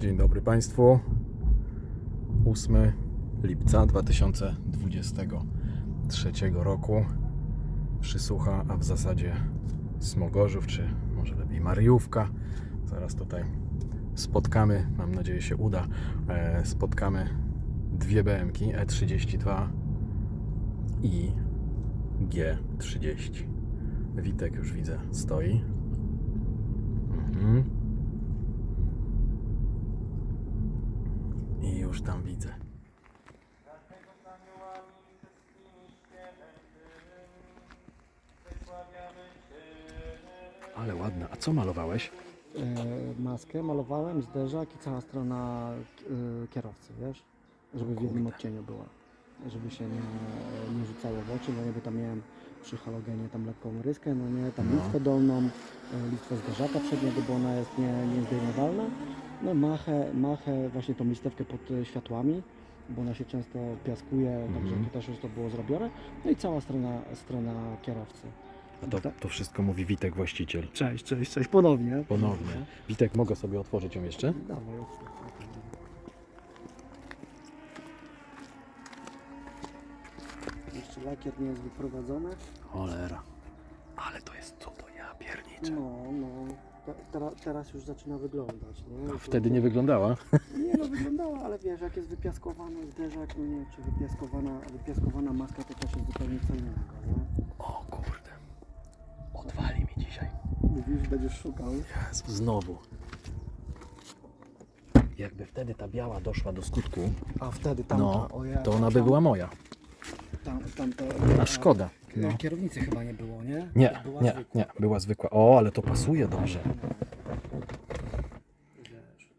Dzień dobry Państwu. 8 lipca 2023 roku. Przysłucha, a w zasadzie Smogorzów, czy może lepiej Mariówka. Zaraz tutaj spotkamy, mam nadzieję się uda, e, spotkamy dwie BMK E32 i G30. Witek już widzę stoi. Mhm. I już tam widzę. Ale ładna. A co malowałeś? e, maskę, malowałem, zderzak i cała strona e, kierowcy, wiesz? Żeby w jednym odcieniu była. Żeby się nie, nie rzucało w oczy, nie, bo tam miałem przy halogenie tam lekką ryskę, no nie, tam No. listwę dolną, e, listwę zderzaka przedniego, bo ona jest nie, niezdejmowalna. No machę, machę, właśnie tą listewkę pod e, światłami, bo ona się często piaskuje, także Mhm. tu też już to było zrobione. No i cała strona, strona kierowcy. A to, to wszystko mówi Witek, właściciel. Cześć, cześć, cześć, ponownie. Ponownie. Witek, mogę sobie otworzyć ją jeszcze? Dawaj. Jeszcze lakier nie jest wyprowadzony. Cholera. Ale to jest cudo, ja pierniczę. No, no. Te, teraz, teraz już zaczyna wyglądać, nie? A wtedy nie wyglądała? Nie no, wyglądała, ale wiesz, jak jest wypiaskowany zderzak, no nie, czy wypiaskowana, wypiaskowana maska, to też jest zupełnie co innego, nie? O kurde. Odwali mi dzisiaj. Mówisz, będziesz szukał. Jezu, znowu. Jakby wtedy ta biała doszła do skutku, A wtedy tamta, no, to ona by była moja. Tam, tamta, A szkoda. No. No. Kierownicy chyba nie było, nie? Nie, Była nie, zwykła. nie, była zwykła. O, ale to pasuje dobrze. Wiesz.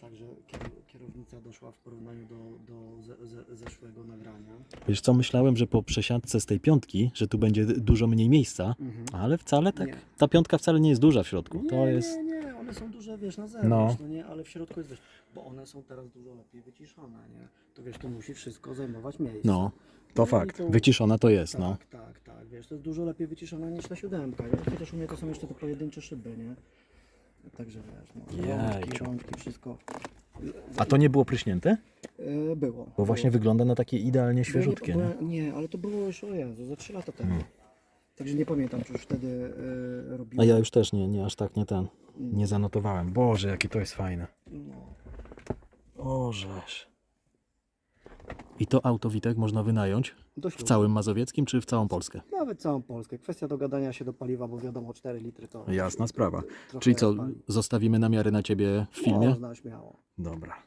Także kier- kierownica doszła w porównaniu do, do ze, ze, zeszłego nagrania. Wiesz co, myślałem, że po przesiadce z tej piątki, że tu będzie dużo mniej miejsca, Mhm. ale wcale tak. Nie. Ta piątka wcale nie jest duża w środku. To jest. One są duże, wiesz, na zewnątrz, No. no. nie, ale w środku jest, wiesz, bo one są teraz dużo lepiej wyciszone, nie? To wiesz, to musi wszystko zajmować miejsce. No, to No fakt. to- Wyciszona to jest, tak, no. tak, tak, wiesz, to jest dużo lepiej wyciszona niż ta siódemka, nie? Chociaż u mnie to są jeszcze te pojedyncze szyby, nie? Także wiesz, no, rączki, rączki, wszystko A to nie było pryśnięte? e, było. Bo właśnie wygląda na takie idealnie świeżutkie. Nie, Nie? bo, nie, ale to było już o Jezu, za 3 lata temu. Hmm. Także nie pamiętam, czy już wtedy A robiłem. ja już też nie, nie, aż tak nie ten. Nie zanotowałem. Boże, jakie to jest fajne. No, Ożeż. I to auto Witek można wynająć do w ślubu. całym Mazowieckim czy w całą Polskę? Nawet całą Polskę. Kwestia dogadania się do paliwa, bo wiadomo, 4 litry to. Jasna sprawa. trochę Czyli co, pali. zostawimy namiary na ciebie w filmie? Można śmiało. Dobra.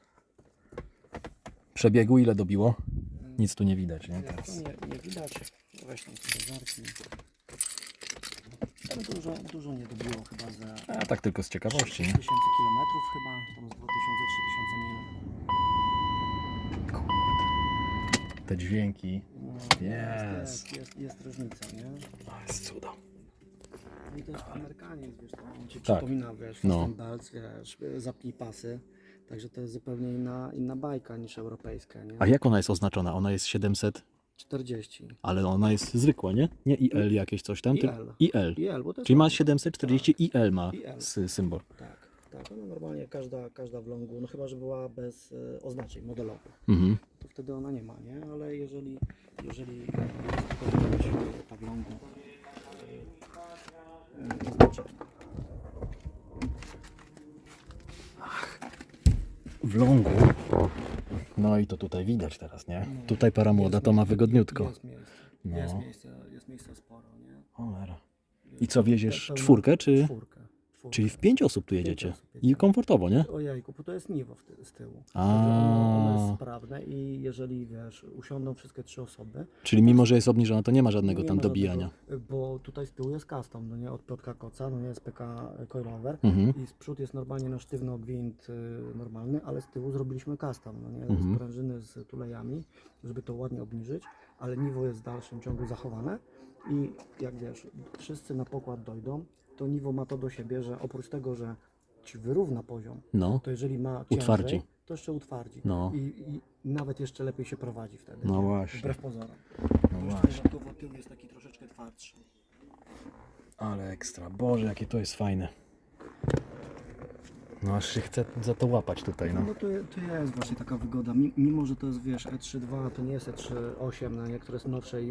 Przebiegu ile dobiło? Nic tu nie widać, nie? Jak to Teraz. nie, nie widać. Weź tam sobie zerknij. Ale dużo, dużo nie dobiło chyba za A tak tylko z ciekawości, 3000 nie? kilometrów chyba, tam z 2000-3000 mil. Te dźwięki. No, Yes. jest, jest, jest różnica, nie? To jest cudo. I to jest Amerykanin, wiesz, to on ci Tak. przypomina, wiesz, No. no. wiesz, zapnij pasy. Także to jest zupełnie inna, inna bajka niż europejska, nie? A jak ona jest oznaczona? Ona jest 700, 40. ale ona jest zwykła, nie? Nie IL jakieś coś tam, tylko IL. IL. IL, bo to jest Czyli ma 740 IL ma IL. sy- symbol. Tak, tak, ona normalnie każda, każda w longu, no chyba, że była bez e, oznaczeń modelowych, Mhm. to wtedy ona nie ma, nie? Ale jeżeli, jeżeli jest ta w longu e, e. W longu. No i to tutaj widać teraz, nie? Tutaj para młoda to ma wygodniutko. Jest miejsce, No. jest miejsce, jest miejsce sporo, nie? Cholera. I co, wieziesz Pełna- czwórkę, czy... Czwórkę. Czyli w pięć osób tu jedziecie? osób I komfortowo, nie? Ojejku, bo to jest niwo w ty, z tyłu. A. Także Ono, ono jest sprawne i jeżeli, wiesz, usiądą wszystkie trzy osoby, Czyli mimo, że jest obniżona, to nie ma żadnego Nie tam ma dobijania. żadnego, bo tutaj z tyłu jest custom, no nie, od Piotrka Koca, no nie, jest PK coilover Mhm. i z przód jest normalnie na sztywno gwint y, normalny, ale z tyłu zrobiliśmy custom, no nie, Mhm. sprężyny z tulejami, żeby to ładnie obniżyć, ale niwo jest w dalszym ciągu zachowane i jak wiesz, wszyscy na pokład dojdą, to niwo ma to do siebie, że oprócz tego, że ci wyrówna poziom, No, to jeżeli ma ciężej, Utwardzi. to jeszcze utwardzi. No. I, I nawet jeszcze lepiej się prowadzi wtedy. No nie? właśnie. Wbrew pozorom. no właśnie. Dodatkowo tył jest taki troszeczkę twardszy. Ale ekstra. Boże, jakie to jest fajne. No aż się chce za to łapać tutaj, no. No to, to jest właśnie taka wygoda. Mi- Mimo, że to jest, wiesz, E E3.2, to nie jest E3.8, no nie, które jest nowsze i,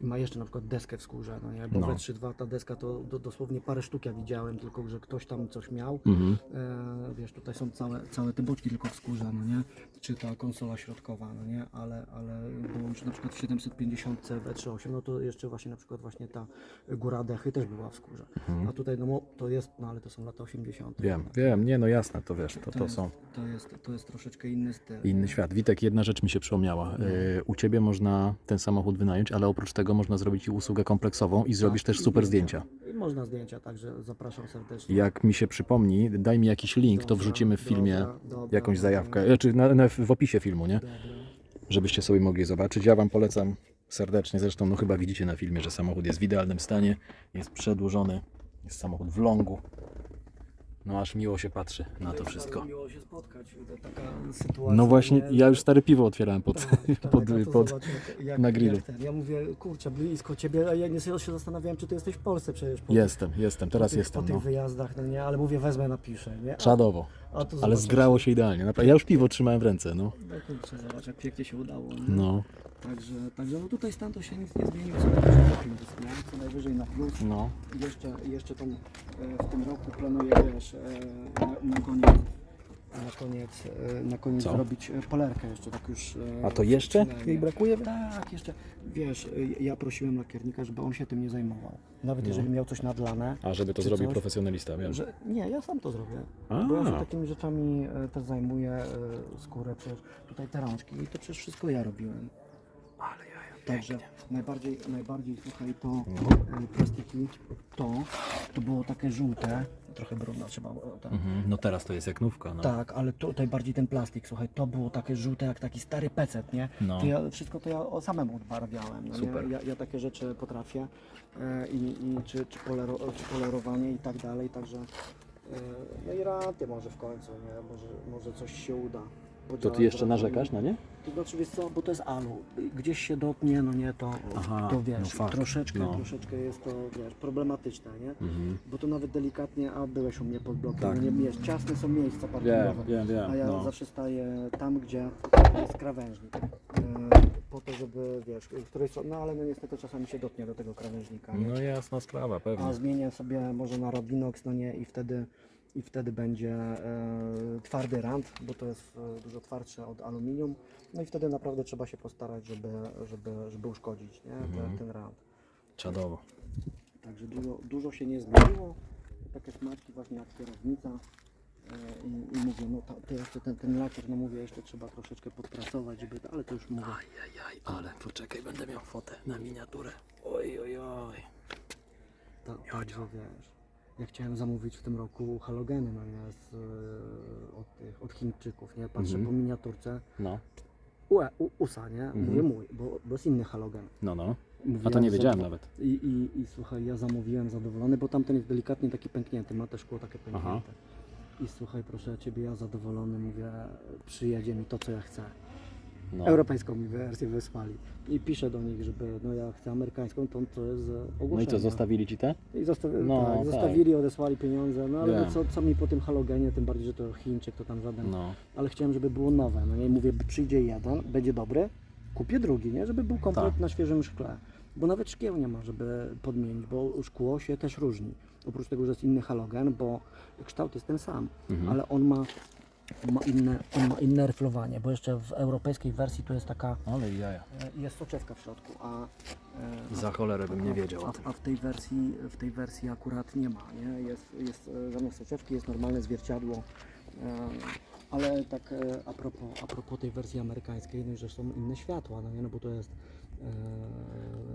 i ma jeszcze na przykład deskę w skórze, no nie, bo No. w E3.2 ta deska to do, dosłownie parę sztuk ja widziałem, tylko że ktoś tam coś miał. Mhm. E, wiesz, tutaj są całe, całe te boczki tylko w skórze, no nie, czy ta konsola środkowa, no nie, ale, ale już na przykład w 750 w E3.8, no to jeszcze właśnie na przykład właśnie ta góra dechy też była w skórze. A tutaj no mo- to jest, no ale to są lata 80. Wiem, wiem, nie no jasne, to wiesz, to, to jest, są To jest, to jest troszeczkę inny styl. inny świat. Witek, jedna rzecz mi się przypomniała. Y, U Ciebie można ten samochód wynająć, ale oprócz tego można zrobić i usługę kompleksową i zrobisz też super zdjęcia. zdjęcia. I Można zdjęcia, także zapraszam serdecznie. Jak mi się przypomni, daj mi jakiś link, to Dobra, wrzucimy w filmie dobra, dobra, jakąś dobra. zajawkę, znaczy na, na, w opisie filmu, nie? Dobra. Żebyście sobie mogli zobaczyć. Ja Wam polecam serdecznie, zresztą no chyba widzicie na filmie, że samochód jest w idealnym stanie, jest przedłużony, jest samochód w longu. No aż miło się patrzy na to wszystko. Miło się spotkać. Taka sytuacja. No właśnie, nie? ja już stare piwo otwierałem pod, Tak, tak, pod, a to pod, zobacz, jak, jak, na grillu. Jak. Ja mówię, kurczę, blisko ciebie, a ja nie się zastanawiałem, czy ty jesteś w Polsce przecież. Po Jestem, jestem, po teraz tych, jestem. Po tych No. wyjazdach, no nie, ale mówię, wezmę, napiszę, nie? A, Czadowo, a ale zgrało się idealnie. Ja już piwo trzymałem w ręce, no. No kurczę, zobacz, jak pięknie się udało. Nie? No, Także, także no tutaj stan to się nic nie zmienił, co najwyżej na plus, nie? co najwyżej na plus. no. Jeszcze, jeszcze tam e, w tym roku planuję, wiesz, e, na, na koniec, na koniec, e, na koniec Co? zrobić e, polerkę jeszcze, tak już. e, A to jeszcze przynajmniej. jej brakuje? Tak, jeszcze, wiesz, e, ja prosiłem lakiernika, żeby on się tym nie zajmował. Nawet No. jeżeli miał coś nadlane. A żeby to Czy zrobił coś? profesjonalista, wiem. Że, nie, ja sam to zrobię. A. Bo ja się takimi rzeczami e, też zajmuję, e, skórę, przecież tutaj te rączki i to przecież wszystko ja robiłem. Ale jaja. Także najbardziej, najbardziej słuchaj to No. e, plastiki, to, to było takie żółte, trochę brudno trzeba było ten. Mhm. No teraz to jest jak nówka, no. Tak, ale tutaj bardziej ten plastik, słuchaj, to było takie żółte jak taki stary pecet, nie? No. To ja, wszystko to ja o samemu odbarwiałem, no Super. Nie? Ja, ja takie rzeczy potrafię e, i, i czy, czy, polero, czy polerowanie i tak dalej, także e, no i raty może w końcu, nie? Może, może coś się uda. To ty jeszcze narzekasz na nie? To znaczy wiesz co, bo to jest alu. Gdzieś się dotnie, no nie, to, Aha, to wiesz, no fakt, troszeczkę, no. troszeczkę jest to wiesz, problematyczne, nie? Mhm. Bo to nawet delikatnie, a byłeś u mnie pod blokiem, Tak. nie wiesz, ciasne są miejsca parkingowe. wiem, wiem. A ja No. zawsze staję tam, gdzie jest krawężnik. e, Po to, żeby wiesz, której strony, no ale no niestety czasami się dotnie do tego krawężnika. Nie? No jasna sprawa, pewnie. A zmienię sobie może na Rodinox, no nie, i wtedy, i wtedy będzie e, twardy rand, bo to jest e, dużo twardsze od aluminium. No i wtedy naprawdę trzeba się postarać, żeby, żeby, żeby uszkodzić nie? Mhm. ten, rand. Czadowo. Także dużo, dużo się nie zmieniło. Takie smaczki właśnie jak kierownica. E, I, I mówię, no to, to jeszcze ten, ten lakier, no mówię, jeszcze trzeba troszeczkę podpracować, żeby, ale to już mówię. Ajajaj, ale poczekaj, będę miał fotę na miniaturę. Oj, oj, oj. Ta, także wiesz, ja chciałem zamówić w tym roku halogeny, no nie, z, e, od, tych, od Chińczyków, nie, patrzę Mhm. po miniaturce, No, UE, u, USA, nie, Mhm. mówię mój, bo, bo jest inny halogen. no, no. A to nie ja wiedziałem nawet. I, i, I słuchaj, ja zamówiłem zadowolony, bo tamten jest delikatnie taki pęknięty, ma te szkło takie pęknięte. Aha. I słuchaj, proszę Ciebie, ja zadowolony, mówię, przyjedzie mi to, co ja chcę. No. Europejską mi wersję wysłali. I piszę do nich, żeby, no ja chcę amerykańską, to, to jest ogłoszenie. No i co, zostawili ci te? I No, tak, tak. zostawili, odesłali pieniądze, no ale Wiem. no co, co mi po tym halogenie, tym bardziej, że to Chińczyk, to tam żaden, No. ale chciałem, żeby było nowe, no nie, I mówię, przyjdzie jeden, będzie dobry, kupię drugi, nie, żeby był komplet Tak. na świeżym szkle, bo nawet szkieł nie ma, żeby podmienić, bo szkło się też różni, oprócz tego, że jest inny halogen, bo kształt jest ten sam, Mhm. ale on ma, ma inne, on ma inne reflowanie, bo jeszcze w europejskiej wersji to jest taka, Ale jaja. e, jest soczewka w środku, a, e, Za cholerę bym nie wiedział a, a w tej wersji, w tej wersji akurat nie ma, nie? Jest, jest e, zamiast soczewki jest normalne zwierciadło. Ale tak a propos, a propos tej wersji amerykańskiej, no, że są inne światła, no nie, no bo to jest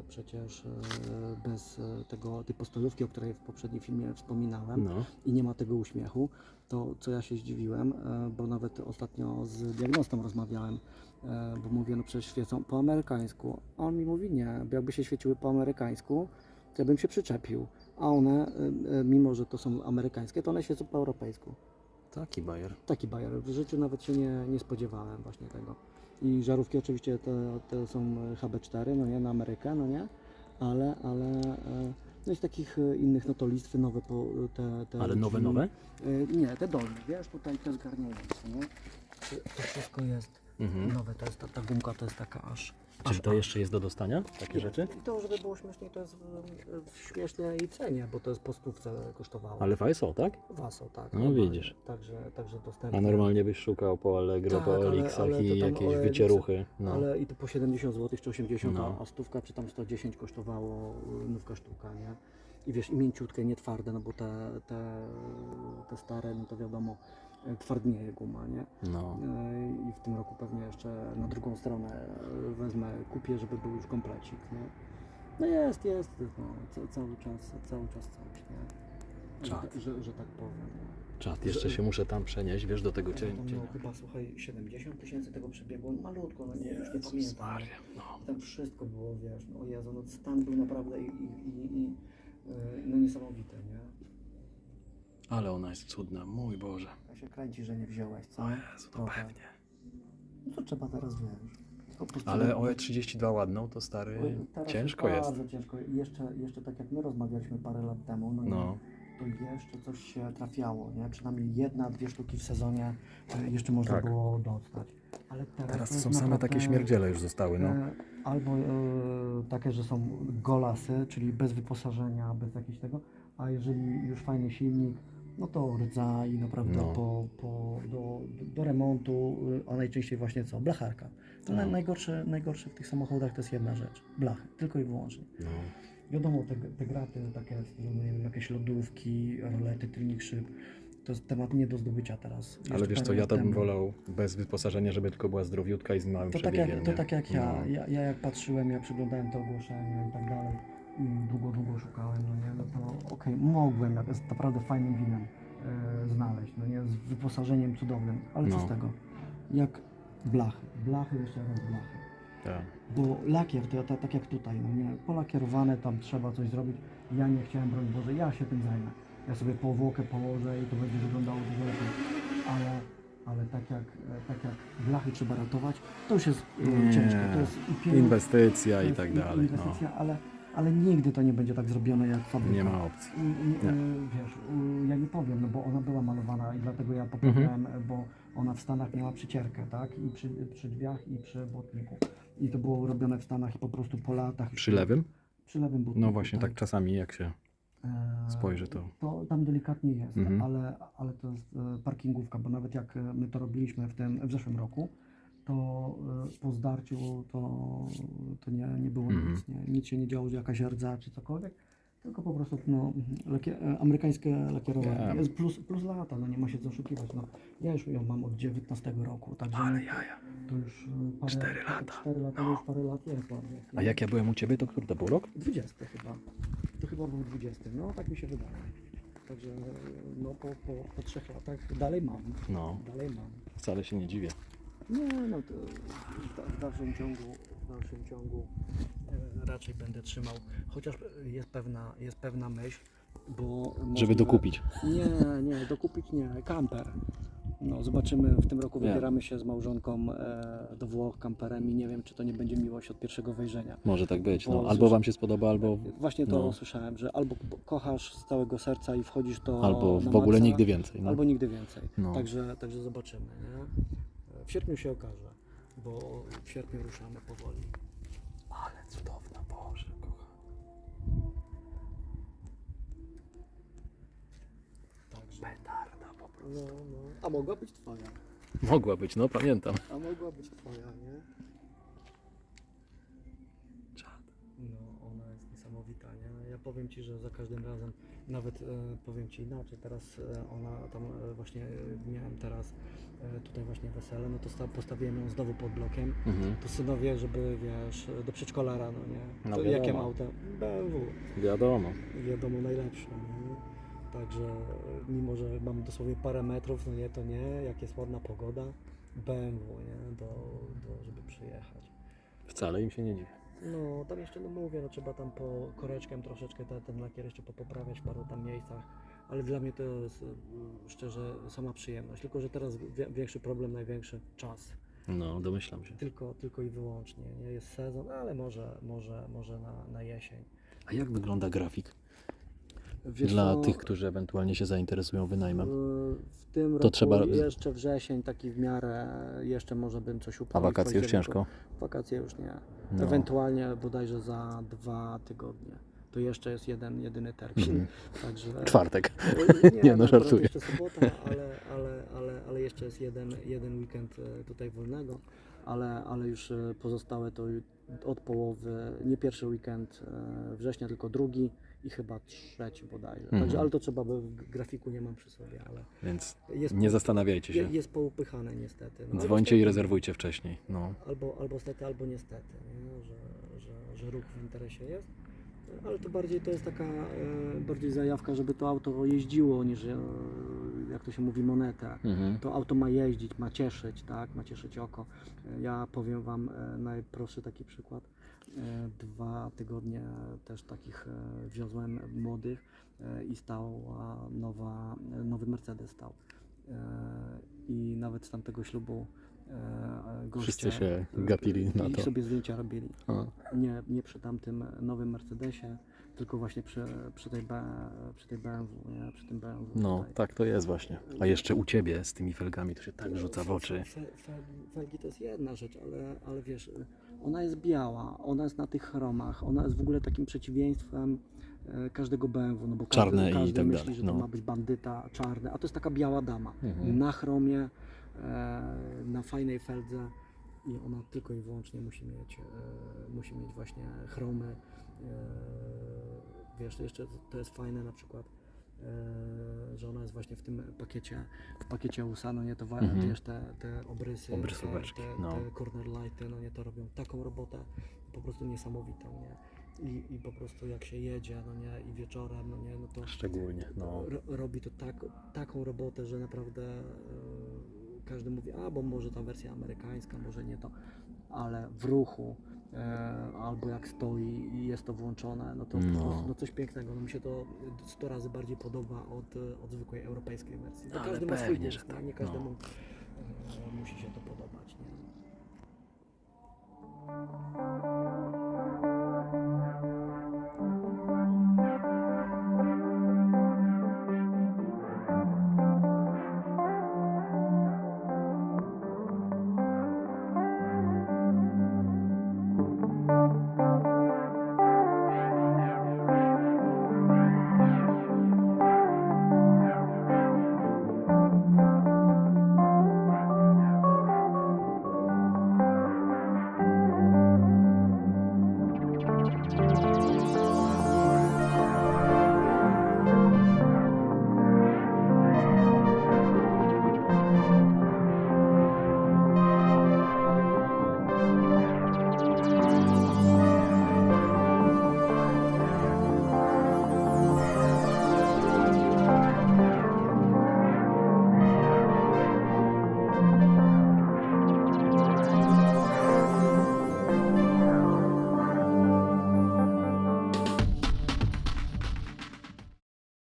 przecież e, bez e, tego, tej postojówki, o której w poprzednim filmie wspominałem No. i nie ma tego uśmiechu, to co ja się zdziwiłem, e, bo nawet ostatnio z diagnostą rozmawiałem, e, bo mówię, no przecież świecą po amerykańsku. A on mi mówi, nie, bo jakby się świeciły po amerykańsku, to ja bym się przyczepił. A one, e, e, mimo że to są amerykańskie, to one świecą po europejsku. Taki bajer. Taki bajer. W życiu nawet się nie, nie spodziewałem właśnie tego. I żarówki oczywiście te, te są HB4, no nie, na Amerykę, no nie, ale, ale e, No i z takich e, innych, no to listwy nowe, po, te, te Ale nowe, drzwi. nowe? E, Nie, te dolne, wiesz, tutaj te zgarniające, nie? To- To wszystko jest Mhm. nowe, to jest ta, ta gumka, to jest taka aż... Czy to jeszcze jest do dostania? Takie rzeczy? I to, żeby było śmieszniej, to jest w, w śmiesznej cenie, bo to jest po stówce kosztowało. Ale w ISO, tak? Waso, tak. No normalnie. widzisz. Także, także dostępne. A normalnie byś szukał po Allegro, Tak, po ale- Elixach ale to i tam jakieś OLX, wycieruchy. No. Ale i to po 70 zł czy 80, No. a, a stówka czy tam 110 kosztowało y, nówka sztuka, nie? I wiesz, i mięciutkie, nie twarde, no bo te, te, te stare, no to wiadomo, twardnieje guma, nie? no. Y, I w tym roku pewnie jeszcze na drugą stronę wezmę, kupię, żeby był już komplecik, nie? No jest, jest, no, ca- cały czas, cały czas coś, nie? Czad. Że, że, że tak powiem. no. Czad, jeszcze się muszę tam przenieść, wiesz, do tego Tam cięcia. miał chyba, słuchaj, 70 tysięcy tego przebiegu, malutko, no nie, już nie pamiętam. No. Tam wszystko było, wiesz, no Jezu, no stan był naprawdę i, i, i, i yy, no niesamowity, nie? Ale ona jest cudna, mój Boże. Ja się kręci, że nie wziąłeś, co? O Jezu, to Trochę. pewnie. No to trzeba teraz, po prostu- Ale OE32 ładną, to stary, Oj, teraz ciężko jest. Bardzo ciężko. Jeszcze, jeszcze tak jak my rozmawialiśmy parę lat temu, no, No, to jeszcze coś się trafiało, nie? Przynajmniej jedna, dwie sztuki w sezonie e, jeszcze można Tak. było dostać. Ale teraz, teraz to to jest są same naprawdę, takie śmierdziele już zostały, no. E, Albo e, takie, że są golasy, czyli bez wyposażenia, bez jakiegoś tego, a jeżeli już fajny silnik, no to rdza i naprawdę No. po, po, do, do remontu, y, a najczęściej właśnie co? Blacharka. To No. naj, najgorsze, najgorsze w tych samochodach to jest jedna rzecz. Blachy, tylko i wyłącznie. no. Wiadomo, te, te graty takie, nie wiem, jakieś lodówki, rolety, tylnik szyb, to jest temat nie do zdobycia teraz. Ale Jeszcze wiesz co, ja to bym wolał bez wyposażenia, żeby tylko była zdrowiutka i z małym To tak, przebiegiem. jak, to tak jak ja. No. ja. Ja jak patrzyłem, ja przeglądałem te ogłoszenia i tak dalej długo, długo szukałem, no nie, no to okej, mogłem jak z naprawdę fajnym winem e, znaleźć, no nie, z wyposażeniem cudownym, ale co No. z tego? Jak blachy, blachy, jeszcze raz blachy. Tak. Bo lakier, to ja ta- tak jak tutaj, no nie, polakierowane, tam trzeba coś zrobić. Ja nie chciałem, broń Boże, ja się tym zajmę. Ja sobie powłokę położę i to będzie wyglądało dużo lepiej. Ale, ale tak, jak, e, tak jak blachy trzeba ratować, to już jest e, Nie. ciężko. To jest i pieniądz, Inwestycja i tak dalej. Inwestycja, ale, ale nigdy to nie będzie tak zrobione jak fabryka. Nie ma opcji. I, i, Nie. wiesz, ja nie powiem, no bo ona była malowana i dlatego ja poprawiałem, Mhm. bo ona w Stanach miała przycierkę, tak? I przy, przy drzwiach i przy błotniku. I to było robione w Stanach i po prostu po latach. Przy lewym? Przy lewym błotniku. No właśnie, tak czasami jak się E, spojrzy, to... To tam delikatnie jest, Mhm. ale, ale to jest e, parkingówka, bo nawet jak e, my to robiliśmy w tym w zeszłym roku, to e, po zdarciu to, to nie, nie było Mhm. nic, nie, nic się nie działo, że jakaś rdza czy cokolwiek, tylko po prostu no, lakie, e, amerykańskie lakierowanie. Wiem. Jest plus, plus lata, no nie ma się co oszukiwać. No, ja już ją mam od 19 roku, także Ale jaja. to już e, parę, Cztery lata. 4 lata, No. już parę lat jest ładnie. A jak ja byłem u Ciebie, to który to był rok? 20 chyba. To chyba był 20. No tak mi się wydaje. Także no po, po, po trzech latach dalej mam. No, Dalej mam. wcale się nie dziwię. Nie no to w, da- w dalszym ciągu, w dalszym ciągu e, raczej będę trzymał. Chociaż jest pewna, jest pewna myśl, bo Żeby możliwe- dokupić. Nie, nie, dokupić nie, kamper. No, zobaczymy, w tym roku Wiem. wybieramy się z małżonką e, do Włoch kamperem i nie wiem, czy to nie będzie miłość od pierwszego wejrzenia. Może tak być. No, albo Wam się spodoba, albo, Właśnie to No. słyszałem, że albo kochasz z całego serca i wchodzisz to albo w ogóle maksa, nigdy więcej. No. albo nigdy więcej. No. Także, także zobaczymy. Nie? W sierpniu się okaże, bo w sierpniu ruszamy powoli. Ale cudowna, Boże, kocham. Także, Petarda po prostu. no, no. A mogła być twoja. Mogła być, no pamiętam. A mogła być twoja, nie? Czad. No, ona jest niesamowita, nie? Ja powiem Ci, że za każdym razem, nawet e, powiem Ci inaczej, teraz e, ona tam e, właśnie miałem teraz tutaj właśnie wesele, no to sta- postawiłem ją znowu pod blokiem. Mhm. To synowie, żeby wiesz, do przedszkola rano, nie? No to wiadomo. jakim autem? BMW, Wiadomo. wiadomo najlepsze, nie? Także mimo, że mam dosłownie parę metrów, no nie, to nie, jak jest ładna pogoda, BMW, nie? Do, do, żeby przyjechać. Wcale im się nie dziwię. No, tam jeszcze, no mówię, no trzeba tam po koreczkiem troszeczkę te, ten lakier jeszcze popoprawiać w paru tam miejscach, ale dla mnie to jest y, szczerze sama przyjemność, tylko że teraz większy problem, największy czas, No, domyślam się. tylko, tylko i wyłącznie, nie jest sezon, ale może, może, może na, na jesień. A jak wygląda grafik? Wiesz Dla co, tych, którzy ewentualnie się zainteresują wynajmem. W tym To roku trzeba- jeszcze wrzesień taki w miarę, jeszcze może bym coś A upnął. wakacje już ciężko? Wakacje już nie. No. Ewentualnie bodajże za dwa tygodnie. To jeszcze jest jeden, jedyny termin. Mhm. Także... Czwartek. Nie, Nie, no, żartuję. Jeszcze sobota, ale, ale, ale, ale jeszcze jest jeden, jeden weekend e, tutaj wolnego, ale, ale już e, pozostałe to od połowy, nie pierwszy weekend e, września, tylko drugi i chyba trzeci bodajże. Mhm. Także, ale to trzeba, bo w grafiku nie mam przy sobie, ale Więc jest, nie zastanawiajcie się. je, jest poupychane niestety. No, Dzwońcie i stety- rezerwujcie wcześniej. No. Albo, albo stety, albo niestety, nie? Że, że, że ruch w interesie jest. Ale to bardziej to jest taka e, bardziej zajawka, żeby to auto jeździło niż e, jak to się mówi monetę. Mhm. To auto ma jeździć, ma cieszyć, tak, ma cieszyć oko. E, Ja powiem Wam e, najprostszy taki przykład. E, Dwa tygodnie też takich e, wiozłem młodych e, i stała nowa, nowy Mercedes stał. I nawet z tamtego ślubu e, goście Wszyscy się gapili na i to. sobie zdjęcia robili. A, Nie, nie przy tamtym nowym Mercedesie, tylko właśnie przy, przy, tej, przy tej BMW, nie? przy tym BMW. No, tutaj. tak to jest właśnie. A jeszcze u ciebie z tymi felgami to się tak rzuca w oczy. Fe- fe- Felgi to jest jedna rzecz, ale, ale wiesz, ona jest biała, ona jest na tych chromach, ona jest w ogóle takim przeciwieństwem e, każdego BMW, no bo każdy, Czarne i każdy tak myśli, dalej, że to no. ma być bandyta czarny, a to jest taka biała dama Mhm. na chromie, na fajnej feldze i ona tylko i wyłącznie musi mieć, e, musi mieć właśnie chromy. E, wiesz, jeszcze to jest fajne na przykład, e, że ona jest właśnie w tym pakiecie, w pakiecie USA, no nie, to Mhm. wiesz, te, te obrysy, Obrysóweczki, te, te, no. te corner lighty, no nie, to robią taką robotę po prostu niesamowitą, nie. I, I po prostu jak się jedzie, no nie, i wieczorem, no nie, no to Szczególnie, no. ro, robi to tak, taką robotę, że naprawdę e, każdy mówi, a bo może ta wersja amerykańska, może nie to, ale w ruchu e, albo jak stoi i jest to włączone, no to No. prostu no coś pięknego. No mi się to 100 razy bardziej podoba od, e, od zwykłej europejskiej wersji. Bo Ale każdy ma swój pewnie, że nie? tak, nie no. każdemu e, musi się to podobać.